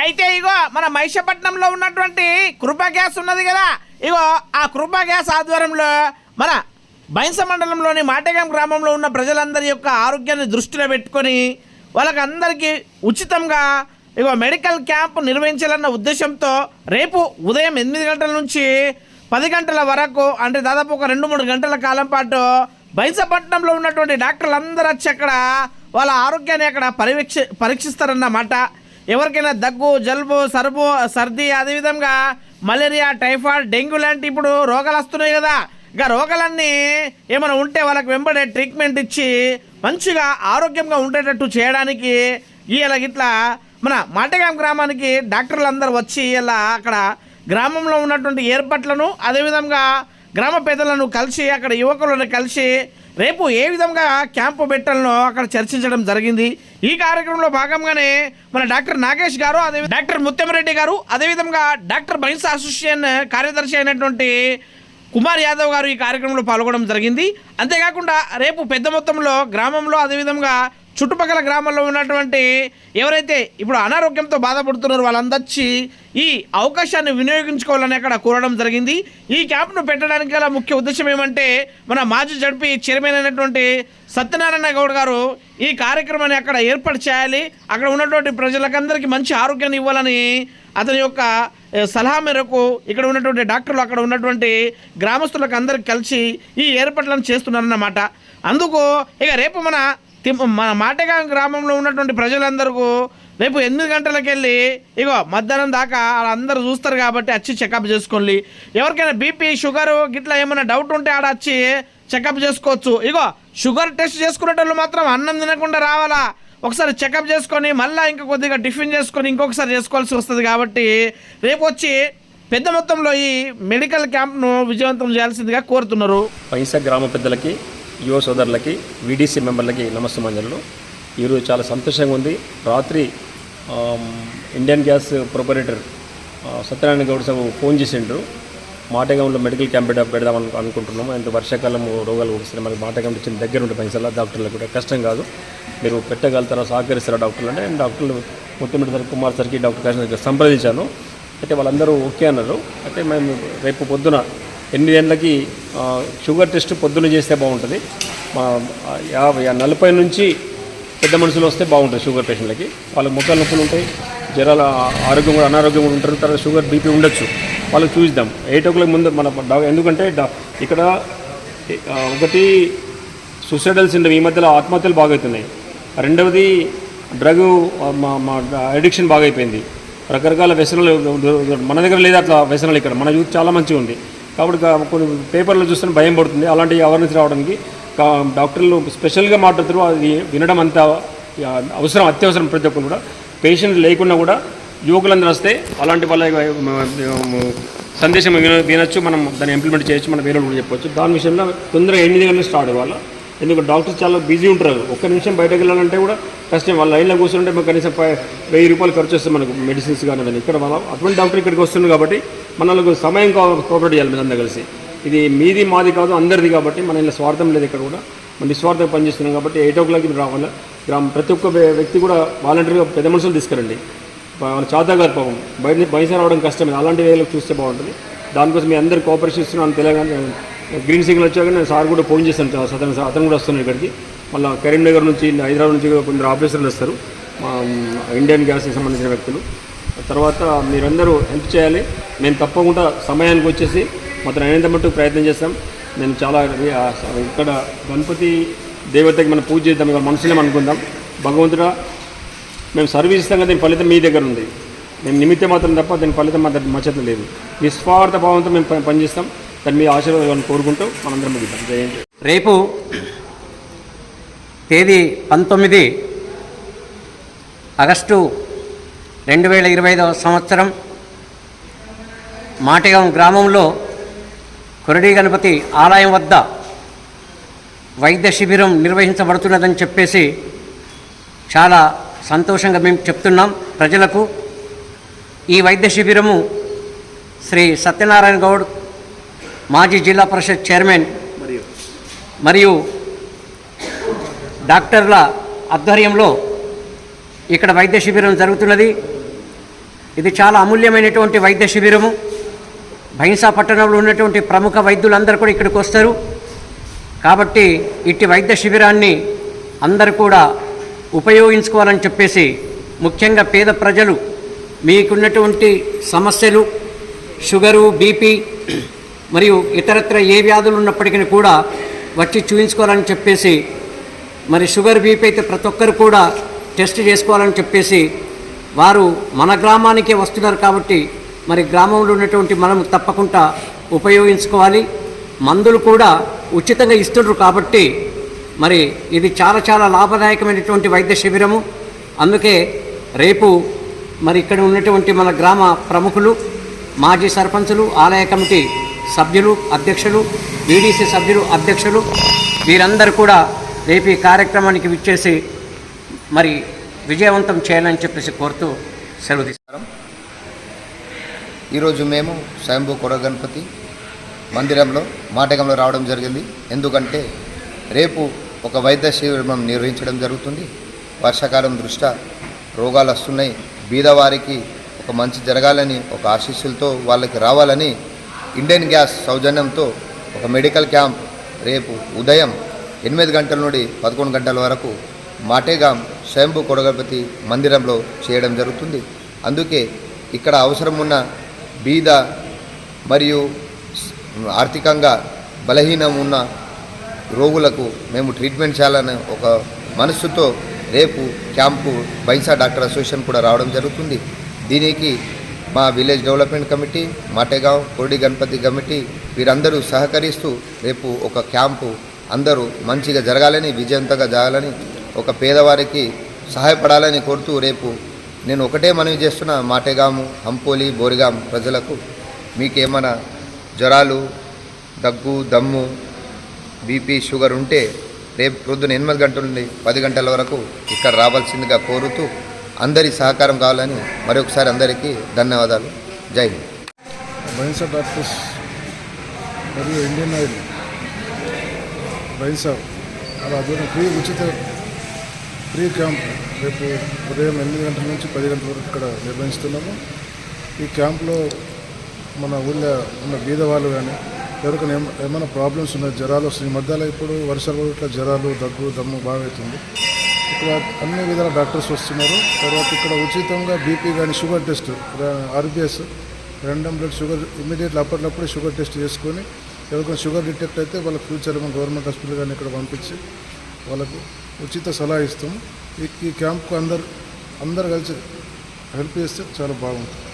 అయితే ఇగో మన మహిషపట్నంలో ఉన్నటువంటి కృపా గ్యాస్ ఉన్నది కదా. ఇగో ఆ కృపా గ్యాస్ ఆధ్వర్యంలో మన బైంస మండలంలోని మాటగాం గ్రామంలో ఉన్న ప్రజలందరి యొక్క ఆరోగ్యాన్ని దృష్టిలో పెట్టుకొని వాళ్ళకందరికీ ఉచితంగా ఇగో మెడికల్ క్యాంప్ నిర్వహించాలన్న ఉద్దేశంతో రేపు ఉదయం ఎనిమిది గంటల నుంచి పది గంటల వరకు అంటే దాదాపు ఒక రెండు మూడు గంటల కాలం పాటు బైంసపట్నంలో ఉన్నటువంటి డాక్టర్లు అందరూ వచ్చి అక్కడ వాళ్ళ ఆరోగ్యాన్ని అక్కడ పరీక్ష పరీక్షిస్తారన్నమాట. ఎవరికైనా దగ్గు జలుబు సరుబు సర్ది అదేవిధంగా మలేరియా టైఫాయిడ్ డెంగ్యూ లాంటి ఇప్పుడు రోగాలు వస్తున్నాయి కదా. ఇక రోగాలన్నీ ఏమైనా ఉంటే వాళ్ళకి వెంబడే ట్రీట్మెంట్ ఇచ్చి మంచిగా ఆరోగ్యంగా ఉండేటట్టు చేయడానికి ఇలా ఇట్లా మన మాటగాం గ్రామానికి డాక్టర్లు అందరూ వచ్చి ఇలా అక్కడ గ్రామంలో ఉన్నటువంటి ఏర్పాట్లను అదేవిధంగా గ్రామ పేదలను కలిసి అక్కడ యువకులను కలిసి రేపు ఏ విధంగా క్యాంపు పెట్టాలనో అక్కడ చర్చించడం జరిగింది? ఈ కార్యక్రమంలో భాగంగానే మన డాక్టర్ నాగేష్ గారు అదే డాక్టర్ ముత్యంరెడ్డి గారు అదేవిధంగా డాక్టర్ బైన్స్ అసోసియేషన్ కార్యదర్శి అయినటువంటి కుమార్ యాదవ్ గారు ఈ కార్యక్రమంలో పాల్గొనడం జరిగింది. అంతేకాకుండా రేపు పెద్ద మొత్తంలో గ్రామంలో అదేవిధంగా చుట్టుపక్కల గ్రామాల్లో ఉన్నటువంటి ఎవరైతే ఇప్పుడు అనారోగ్యంతో బాధపడుతున్నారో వాళ్ళందరిచి ఈ అవకాశాన్ని వినియోగించుకోవాలని అక్కడ కోరడం జరిగింది. ఈ క్యాంప్ను పెట్టడానికి గల ముఖ్య ఉద్దేశం ఏమంటే మన మాజీ జడ్పీ చైర్మన్ అయినటువంటి సత్యనారాయణ గౌడ్ గారు ఈ కార్యక్రమాన్ని అక్కడ ఏర్పాటు చేయాలి. అక్కడ ఉన్నటువంటి ప్రజలకందరికీ మంచి ఆరోగ్యాన్ని ఇవ్వాలని అతని యొక్క సలహా మేరకు ఇక్కడ ఉన్నటువంటి డాక్టర్లు అక్కడ ఉన్నటువంటి గ్రామస్తులకు అందరికి కలిసి ఈ ఏర్పాట్లను చేస్తున్నారన్నమాట. అందుకు ఇక రేపు మన మన మాటగా గ్రామంలో ఉన్నటువంటి ప్రజలందరూ రేపు ఎనిమిది గంటలకు వెళ్ళి ఇగో మధ్యాహ్నం దాకా వాళ్ళందరూ చూస్తారు కాబట్టి వచ్చి చెకప్ చేసుకోండి. ఎవరికైనా బీపీ షుగరు గిట్లా ఏమైనా డౌట్ ఉంటే ఆడ వచ్చి చెకప్ చేసుకోవచ్చు. ఇగో షుగర్ టెస్ట్ చేసుకునేటోళ్ళు మాత్రం అన్నం తినకుండా రావాలా? ఒకసారి చెకప్ చేసుకొని మళ్ళీ ఇంకా కొద్దిగా టిఫిన్ చేసుకొని ఇంకొకసారి చేసుకోవాల్సి వస్తుంది కాబట్టి రేపు వచ్చి పెద్ద మొత్తంలో ఈ మెడికల్ క్యాంప్ను విజయవంతం చేయాల్సిందిగా కోరుతున్నారు. పైసా గ్రామ పెద్దలకి యువ సోదరులకి వీడీసీ మెంబర్లకి నమస్తమాంజలు ఈరోజు చాలా సంతోషంగా ఉంది. రాత్రి Indian gas proprietor Satyanarayana Goud Sabu phone చేసిండ్రు మాటగంలో మెడికల్ క్యాంప్ పెడ పెడదాం అనుకుంటున్నాము. అంత వర్షాకాలం రోగాలు వస్తున్నాయి మనకి మాటగం వచ్చిన దగ్గర ఉంటే పైసలు డాక్టర్లకు కూడా కష్టం కాదు. మీరు పెట్టగలుగుతారా సహకరిస్తారా డాక్టర్లు అంటే నేను డాక్టర్లు ముత్తుమిడి సార్ కుమార్ సార్కి డాక్టర్ కృష్ణ సంప్రదించాను. అయితే వాళ్ళందరూ ఓకే అన్నారు. అయితే మేము రేపు పొద్దున ఎనిమిది గంటలకి షుగర్ టెస్ట్ పొద్దున చేస్తే బాగుంటుంది. మా యాభై నలభై నుంచి పెద్ద మనుషులు వస్తే బాగుంటుంది షుగర్ పేషెంట్లకి. వాళ్ళకి ముఖాలు నొప్పులు ఉంటాయి జ్వరాలు ఆరోగ్యం కూడా అనారోగ్యం కూడా ఉంటారు తర్వాత షుగర్ బీపీ ఉండొచ్చు. వాళ్ళకి చూద్దాం. ఎయిట్ ఓ క్లాక్ ముందు మన ఎందుకంటే ఇక్కడ ఒకటి సూసైడల్ ఉండవు ఈ మధ్యలో ఆత్మహత్యలు బాగవుతున్నాయి రెండవది డ్రగ్ మా మా అడిక్షన్ బాగైపోయింది. రకరకాల వ్యసనాలు మన దగ్గర లేదా అట్లా వ్యసనాలు ఇక్కడ. మన యూత్ చాలా మంచిగా ఉంది. కాబట్టి కొన్ని పేపర్లో చూస్తే భయం పడుతుంది. అలాంటి అవేర్నెస్ రావడానికి కా- డాక్టర్లు స్పెషల్గా మాట్లాడుతారు అది వినడం అంత అవసరం అత్యవసరం ప్రతి ఒక్కరు కూడా. పేషెంట్ లేకుండా కూడా యువకులందరూ వస్తే అలాంటి వాళ్ళ సందేశం విన వినొచ్చు. మనం దాన్ని ఇంప్లిమెంట్ చేయొచ్చు. మన వేరే కూడా చెప్పొచ్చు. దాని విషయంలో తొందరగా ఎనిమిది గంటలు స్టార్ట్ అవ్వాలి? ఎందుకంటే డాక్టర్స్ చాలా బిజీ ఉంటారు. ఒక్క నిమిషం బయటకు వెళ్ళాలంటే కూడా కష్టం. వాళ్ళ లైన్లో కూర్చుంటే మనకు కనీసం వెయ్యి రూపాయలు ఖర్చు వస్తుంది మనకు. మెడిసిన్స్ కానీ ఇక్కడ వాళ్ళ అటువంటి డాక్టర్ ఇక్కడికి వస్తుంది కాబట్టి మనల్ని సమయం కో- కోఆపరేట్ చేయాలి మీద కలిసి. ఇది మీది మాది కాదు అందరిది కాబట్టి మన ఇలా స్వార్థం లేదు ఇక్కడ కూడా. మన నిస్వార్థంగా పనిచేస్తున్నాం కాబట్టి ఎయిట్ ఓ క్లాక్కి రావాలి. గ్రామ ప్రతి ఒక్క వ్యక్తి కూడా వాలంటీర్గా పెద్ద మనుషులు తీసుకురండి. వాళ్ళ చాతా గారు పాపం. బయట బయట రావడం కష్టమే. అలాంటి వేలకు చూస్తే బాగుంటుంది. దానికోసం మీ అందరు కోఆపరేషన్ ఇస్తున్నాను తెలంగాణ గ్రీన్ సిగ్నల్ వచ్చాక నేను సార్ కూడా ఫోన్ చేశాను. అతను అతను కూడా వస్తున్నాడు ఇక్కడికి. మళ్ళీ కరీంనగర్ నుంచి హైదరాబాద్ నుంచి కొందరు ఆఫీసర్లు వస్తారు. మా ఇండియన్ గ్యాస్కి సంబంధించిన వ్యక్తులు. తర్వాత మీరందరూ హెల్ప్ చేయాలి. మేము తప్పకుండా సమయానికి వచ్చేసి మొత్తం అయినంత మట్టుకు ప్రయత్నం చేస్తాం. మేము చాలా ఇక్కడ గణపతి దేవతకి మనం పూజ చేద్దాం ఇక్కడ మనుషులేం అనుకుందాం. భగవంతుడా మేము సర్వీస్ ఇస్తాం కదా దీని ఫలితం మీ దగ్గర ఉంది. మేము నిమిత్తం మాత్రం తప్ప దీని ఫలితం మా దగ్గర మా లేదు. నిస్వార్థ భావంతో మేము పనిచేస్తాం. దాని మీద ఆశీర్వాదాలను కోరుకుంటూ మనందరం ముగిద్దాం. జై రేపు తేదీ పంతొమ్మిది ఆగస్టు రెండు వేల ఇరవై ఐదవ సంవత్సరం మాటిగాం గ్రామంలో కొరడి గణపతి ఆలయం వద్ద వైద్య శిబిరం నిర్వహించబడుతున్నదని చెప్పేసి చాలా సంతోషంగా మేము చెప్తున్నాం ప్రజలకు. ఈ వైద్య శిబిరము శ్రీ సత్యనారాయణ గౌడ్ మాజీ జిల్లా పరిషత్ చైర్మన్ మరియు డాక్టర్ల ఆధ్వర్యంలో ఇక్కడ వైద్య శిబిరం జరుగుతున్నది. ఇది చాలా అమూల్యమైనటువంటి వైద్య శిబిరము. భైంసా పట్టణంలో ఉన్నటువంటి ప్రముఖ వైద్యులందరూ కూడా ఇక్కడికి వస్తారు. కాబట్టి ఇట్టి వైద్య శిబిరాన్ని అందరూ కూడా ఉపయోగించుకోవాలని చెప్పేసి ముఖ్యంగా పేద ప్రజలు మీకున్నటువంటి సమస్యలు షుగరు బీపీ మరియు ఇతరత్ర ఏ వ్యాధులు ఉన్నప్పటికీ కూడా వచ్చి చూయించుకోవాలని చెప్పేసి మరి షుగర్ బీపీ అయితే ప్రతి ఒక్కరు కూడా టెస్ట్ చేసుకోవాలని చెప్పేసి వారు మన గ్రామానికే వస్తున్నారు కాబట్టి మరి గ్రామంలో ఉన్నటువంటి మనం తప్పకుండా ఉపయోగించుకోవాలి. మందులు కూడా ఉచితంగా ఇస్తున్నారు కాబట్టి మరి ఇది చాలా చాలా లాభదాయకమైనటువంటి వైద్య శిబిరము. అందుకే రేపు మరి ఇక్కడ ఉన్నటువంటి మన గ్రామ ప్రముఖులు మాజీ సర్పంచులు ఆలయ కమిటీ సభ్యులు అధ్యక్షులు బీడీసీ సభ్యులు అధ్యక్షులు వీరందరూ కూడా రేపు ఈ కార్యక్రమానికి విచ్చేసి మరి విజయవంతం చేయాలని చెప్పేసి కోరుతూ సెలవు తీసుకుంటాం. ఈరోజు మేము స్వయంభూ కొర గణపతి మందిరంలో మాటకంలో రావడం జరిగింది. ఎందుకంటే రేపు ఒక వైద్య శిబిరం నిర్వహించడం జరుగుతుంది. వర్షాకాలం దృష్ట్యా రోగాలు వస్తున్నాయి. బీదవారికి ఒక మంచి జరగాలని ఒక ఆశీస్సులతో వాళ్ళకి రావాలని ఇండియన్ గ్యాస్ సౌజన్యంతో ఒక మెడికల్ క్యాంప్ రేపు ఉదయం ఎనిమిది గంటల నుండి పదకొండు గంటల వరకు మాటేగాం స్వయంభూ కొడగణపతి మందిరంలో చేయడం జరుగుతుంది. అందుకే ఇక్కడ అవసరం ఉన్న బీద మరియు ఆర్థికంగా బలహీనం ఉన్న రోగులకు మేము ట్రీట్మెంట్ చేయాలని ఒక మనస్సుతో రేపు క్యాంపు బైన్సా డాక్టర్ అసోసియేషన్ కూడా రావడం జరుగుతుంది. దీనికి మా విలేజ్ డెవలప్మెంట్ కమిటీ మాటేగాం కోడి గణపతి కమిటీ వీరందరూ సహకరిస్తూ రేపు ఒక క్యాంపు అందరూ మంచిగా జరగాలని విజయవంతంగా జరగాలని ఒక పేదవారికి సహాయపడాలని కోరుతూ రేపు నేను ఒకటే మనవి చేస్తున్న మాటేగాము హంపోలి బోరిగాం ప్రజలకు మీకేమైనా జ్వరాలు దగ్గు దమ్ము బీపీ షుగర్ ఉంటే రేపు ప్రొద్దున ఎనిమిది గంటల నుండి పది గంటల వరకు ఇక్కడ రావాల్సిందిగా కోరుతూ అందరి సహకారం కావాలని మరొకసారి అందరికీ ధన్యవాదాలు. జై హింద్. బైన్సా డాక్టర్స్ మరియు ఇండియన్ ఆయిల్. బైన్సా అలా అదే ఫ్రీ ఉచిత ప్రీ క్యాంప్ రేపు ఉదయం ఎనిమిది గంటల నుంచి పది గంటల వరకు ఇక్కడ నిర్వహిస్తున్నాము. ఈ క్యాంప్లో మన ఊళ్ళో ఉన్న బీద వాళ్ళు కానీ ఎవరికైనా ఏమైనా ప్రాబ్లమ్స్ ఉన్నాయి జ్వరాలు వస్తున్నాయి. ఈ మధ్యలో ఇప్పుడు వర్షాలు ఇట్లా జ్వరాలు దగ్గు దమ్ము బాగా అవుతుంది. ఇక్కడ అన్ని విధాల డాక్టర్స్ వస్తున్నారు. తర్వాత ఇక్కడ ఉచితంగా బీపీ కానీ sugar test RBS random blood sugar immediately అప్పటికప్పుడు షుగర్ టెస్ట్ చేసుకొని ఎవరికైనా షుగర్ డిటెక్ట్ అయితే వాళ్ళకి ఫ్యూచర్ గవర్నమెంట్ హాస్పిటల్ కానీ ఇక్కడ పంపించి వాళ్ళకు ఉచిత సలహా ఇస్తాము. ఈ ఈ క్యాంప్కు అందరు అందరు కలిసి హెల్ప్ చేస్తే చాలా బాగుంటుంది.